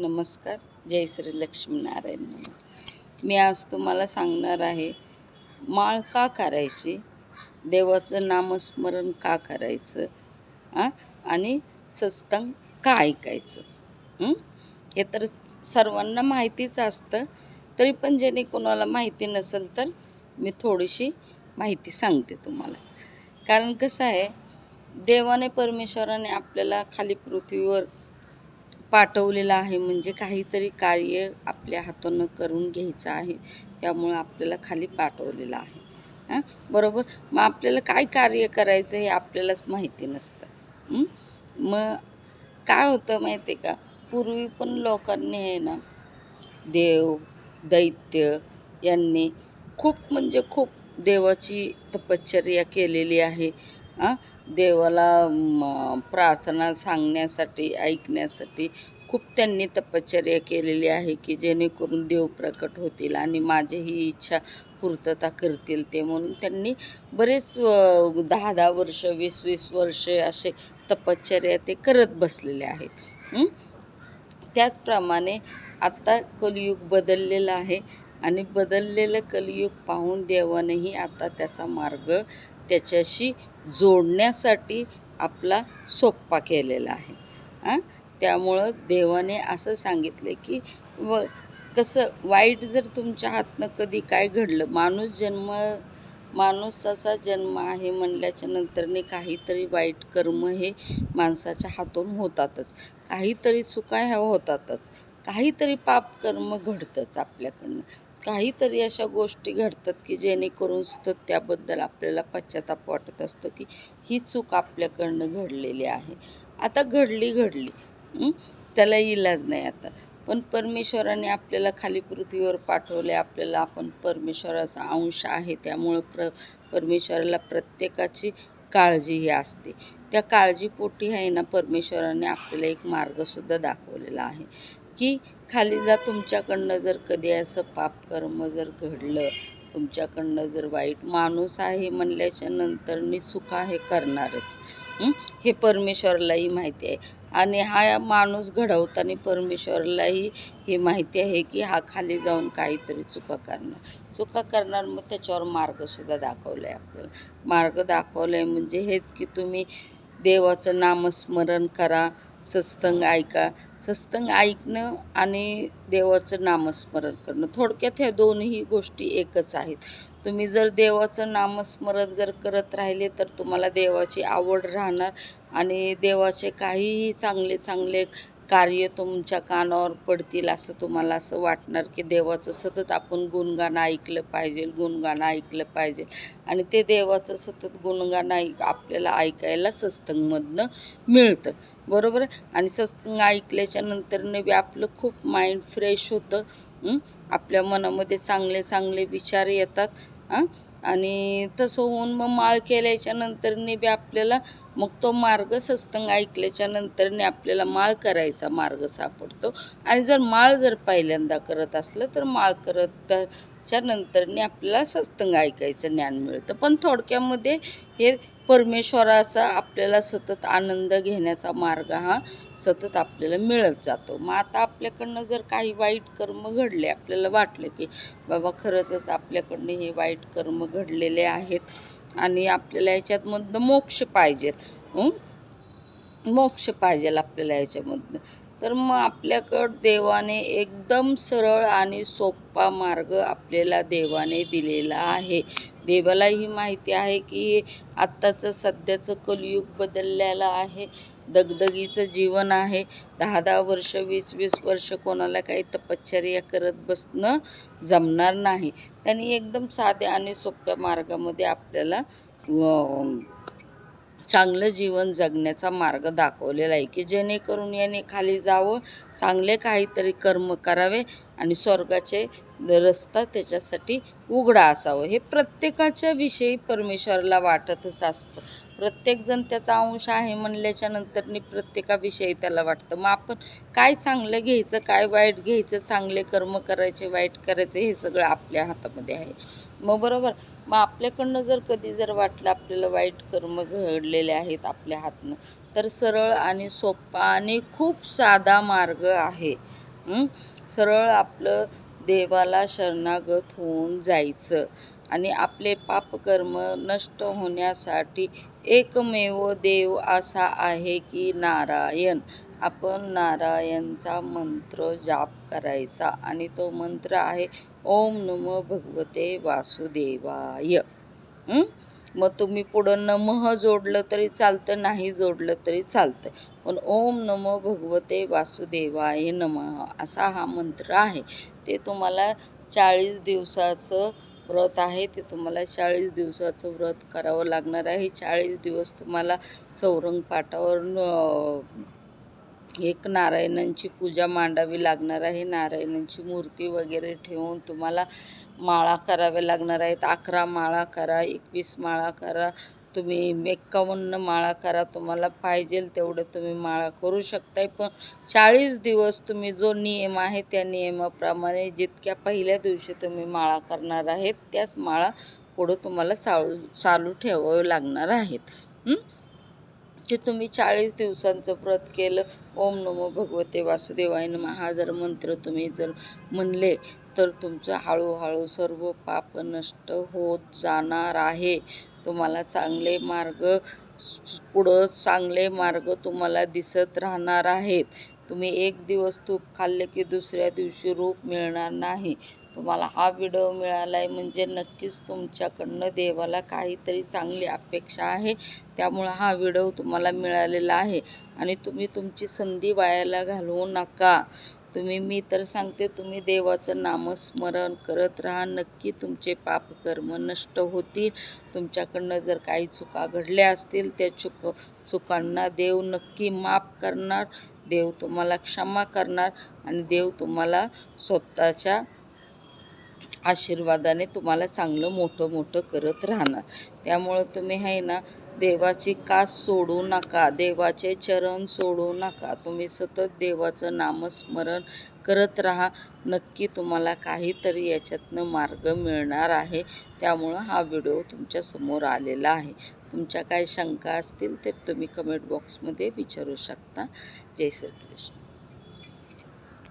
नमस्कार जय श्री लक्ष्मीनारायण मी आज तुम्हाला सांगणार आहे माळ का करायची? देवाचं नामस्मरण का करायचं? हां आणि सत्संग का ऐकायचं? हे तर सर्वांना माहितीच असतं तरी पण ज्याने कोणाला माहिती नसेल तर मी थोडीशी माहिती सांगते तुम्हाला. कारण कसं आहे देवाने परमेश्वराने आपल्याला खाली पृथ्वीवर पाठवलेलं आहे. म्हणजे काहीतरी कार्य आपल्या हातानं करून घ्यायचं आहे. त्यामुळं आपल्याला खाली पाठवलेलं आहे. हां? बरोबर? मग आपल्याला काय कार्य करायचं हे आपल्यालाच माहिती नसतं. मग काय होतं माहिती आहे का? पूर्वी पण लोकांनी आहे ना देव दैत्य यांनी खूप म्हणजे खूप देवाची तपश्चर्या केलेली आहे. देवाला प्रार्थना सांगण्यासाठी ऐकण्यासाठी खूप त्यांनी तपश्चर्या केलेली आहे की जेणेकरून देव प्रकट होतील आणि माझी ही इच्छा पूर्तता करतील ते म्हणून त्यांनी बरेच दहा दहा वर्ष वीस वीस वर्षे असे तपश्चर्या ते करत बसलेले आहेत. त्याचप्रमाणे आत्ता कलियुग बदललेलं आहे आणि बदललेलं कलियुग पाहून देवानेही आता त्याचा मार्ग त्याच्याशी जोडण्यासाठी आपला सोप्पा केलेला आहे. हां? त्यामुळं देवाने असं सांगितलं की व कसं वाईट जर तुमच्या हातनं कधी काय घडलं माणूस जन्म माणूसाचा जन्म आहे म्हणल्याच्या नंतरने काहीतरी वाईट कर्म हे माणसाच्या हातून होतातच. काहीतरी चुका ह्या होतातच. काहीतरी पाप कर्म घडतंच आपल्याकडनं. काहीतरी अशा गोष्टी घडतात की जेणेकरून सुद्धा त्याबद्दल आपल्याला पश्चाताप वाटत असतो की ही चूक आपल्याकडनं घडलेली आहे. आता घडली घडली. त्याला इलाज नाही आता. पण परमेश्वराने आपल्याला खाली पृथ्वीवर पाठवले आपल्याला आपण परमेश्वराचा अंश आहे त्यामुळं प्र परमेश्वराला प्रत्येकाची काळजी ही असते. त्या काळजीपोटी आहे ना परमेश्वराने आपल्याला एक मार्गसुद्धा दाखवलेला आहे. की खाली जा तुमच्याकडनं जर कधी असं पापकर्म जर घडलं तुमच्याकडनं जर वाईट माणूस आहे म्हणल्याच्या नंतर मी चुका हे करणारच. हे? परमेश्वरलाही माहिती आहे. आणि हा माणूस घडवताना परमेश्वरलाही हे माहिती आहे की हा खाली जाऊन काहीतरी चुका करणार. चुका करणार मग त्याच्यावर मार्गसुद्धा दाखवला आहे आपल्याला. मार्ग दाखवला आहे म्हणजे हेच की तुम्ही देवाचं नामस्मरण करा सत्संग ऐका. सत्संग ऐकणं आणि देवाचं नामस्मरण करणं. थोडक्यात ह्या दोन्ही गोष्टी एकच आहेत. तुम्ही जर देवाचं नामस्मरण जर करत राहिले तर तुम्हाला देवाची आवड राहणार आणि देवाचे काहीही चांगले चांगले कार्य तुमच्या कानावर पडतील असं तुम्हाला असं वाटणार की देवाचं सतत आपण गुणगाणं ऐकलं पाहिजे गुणगाणं ऐकलं पाहिजे. आणि ते देवाचं सतत गुणगाणं ऐक आपल्याला ऐकायला सत्संगमधनं मिळतं. बरोबर? आणि सत्संग ऐकल्याच्या नंतरनं बी आपलं खूप माइंड फ्रेश होतं. आपल्या मनामध्ये चांगले चांगले विचार येतात. हां? आणि तसं होऊन मग माळ केल्याच्या नंतरने बी आपल्याला मग तो मार्ग सत्संग ऐकल्याच्या नंतरने आपल्याला माळ करायचा मार्ग सापडतो. आणि जर माळ जर पहिल्यांदा करत असलं तर माळ करत च्या नंतरने आपल्याला सत्संग ऐकायचं ज्ञान मिळतं. पण थोडक्यामध्ये हे परमेश्वराचा आपल्याला सतत आनंद घेण्याचा मार्ग हा सतत आपल्याला मिळत जातो. मग आता आपल्याकडनं जर काही वाईट कर्म घडले आपल्याला वाटलं की बाबा खरंच आपल्याकडनं हे वाईट कर्म घडलेले आहेत आणि आपल्याला याच्यातमधनं मोक्ष पाहिजेत. मोक्ष पाहिजे आपल्याला याच्यामधनं. तर मग आपल्याकडं देवाने एकदम सरळ आणि सोपा मार्ग आपल्याला देवाने दिलेला आहे. देवालाही माहिती आहे की आत्ताचं सध्याचं कलियुग बदललेलं आहे. दगदगीचं जीवन आहे. दहा दहा वर्ष वीस वीस वर्ष कोणाला काही तपश्चर्या करत बसणं जमणार नाही. त्यांनी एकदम साध्या आणि सोप्या मार्गामध्ये आपल्याला चांगलं जीवन जगण्याचा मार्ग दाखवलेला आहे की जेणेकरून याने खाली जावं चांगले काहीतरी कर्म करावे आणि स्वर्गाचे रस्ता त्याच्यासाठी उघडा असावं. हे प्रत्येकाच्या विषयी परमेश्वराला वाटतच असतं. प्रत्येकजण त्याचा अंश आहे म्हणल्याच्या नंतरनी प्रत्येकाविषयी त्याला वाटतं. मग आपण काय चांगलं घ्यायचं काय वाईट घ्यायचं चांगले कर्म करायचे वाईट करायचे हे सगळं आपल्या हातामध्ये आहे. मग बरोबर मग आपल्याकडनं जर कधी जर वाटलं आपल्याला वाईट कर्म घडलेले आहेत आपल्या हातनं तर सरळ आणि सोपा आणि खूप साधा मार्ग आहे. सरळ आपलं देवाला शरणागत होऊन जायचं. आणि आपले पापकर्म नष्ट होण्यासाठी एकमेव देव असा आहे की नारायण. आपण नारायणचा मंत्र जाप करायचा आणि तो मंत्र आहे ओम नमो भगवते वासुदेवाय. मग तुम्ही पुढं नमः जोडलं तरी चालतं नाही जोडलं तरी चालतं. पण ओम नमो भगवते वासुदेवाय नमः असा हा मंत्र आहे. ते तुम्हाला चाळीस दिवसाचं व्रत आहे ते तुम्हाला चाळीस दिवसाचं व्रत करावं लागणार आहे. चाळीस दिवस तुम्हाला चौरंग पाटावर एक नारायणांची पूजा मांडावी लागणार आहे. नारायणांची मूर्ती वगैरे ठेवून तुम्हाला माळा कराव्या लागणार आहेत. अकरा माळा करा एकवीस माळा करा तुम्ही एक्कावन्न माळा करा तुम्हाला पाहिजेल तेवढं तुम्ही माळा करू शकताय. पण चाळीस दिवस तुम्ही जो नियम आहे त्या नियमाप्रमाणे जितक्या पहिल्या दिवशी तुम्ही माळा करणार आहेत त्याच माळा पुढं तुम्हाला चालू चालू ठेवावे लागणार आहेत. की जे तुम्ही चाळीस दिवसांचं व्रत केलं ओम नमो भगवते वासुदेवाय नमः हा जर मंत्र तुम्ही जर म्हणले तर तुमचं हळूहळू सर्व पाप नष्ट होत जाणार आहे. तुम्हाला चांगले मार्ग पुढं चांगले मार्ग तुम्हाला दिसत राहणार आहेत. तुम्ही एक दिवस तूप खाल्ले की दुसऱ्या दिवशी रूप मिळणार नाही. तुम्हाला हा व्हिडिओ मिळाला आहे म्हणजे नक्कीच तुमच्याकडनं देवाला काहीतरी चांगली अपेक्षा आहे. त्यामुळं हा व्हिडिओ तुम्हाला मिळालेला आहे. आणि तुम्ही तुमची संधी वायाला घालवू नका. तुम्ही मी तर सांगते तुम्ही देवाचं नामस्मरण करत राहा. नक्की तुमचे पापकर्म नष्ट होतील. तुमच्याकडनं जर काही चुका घडल्या असतील त्या चुक चुकांना देव नक्की माफ करणार. देव तुम्हाला क्षमा करणार आणि देव तुम्हाला स्वतःच्या आशीर्वादाने तुम्हाला चांगलं मोठं मोठं करत राहणार. त्यामुळं तुम्ही आहे ना देवाची कास सोडू नका देवाचे चरण सोडू नका. तुम्ही सतत देवाचं नामस्मरण करत राहा. नक्की तुम्हाला काहीतरी याच्यातनं मार्ग मिळणार आहे. त्यामुळं हा व्हिडिओ तुमच्यासमोर आलेला आहे. तुमच्या काही शंका असतील तर तुम्ही कमेंट बॉक्समध्ये विचारू शकता. जय श्रीकृष्ण.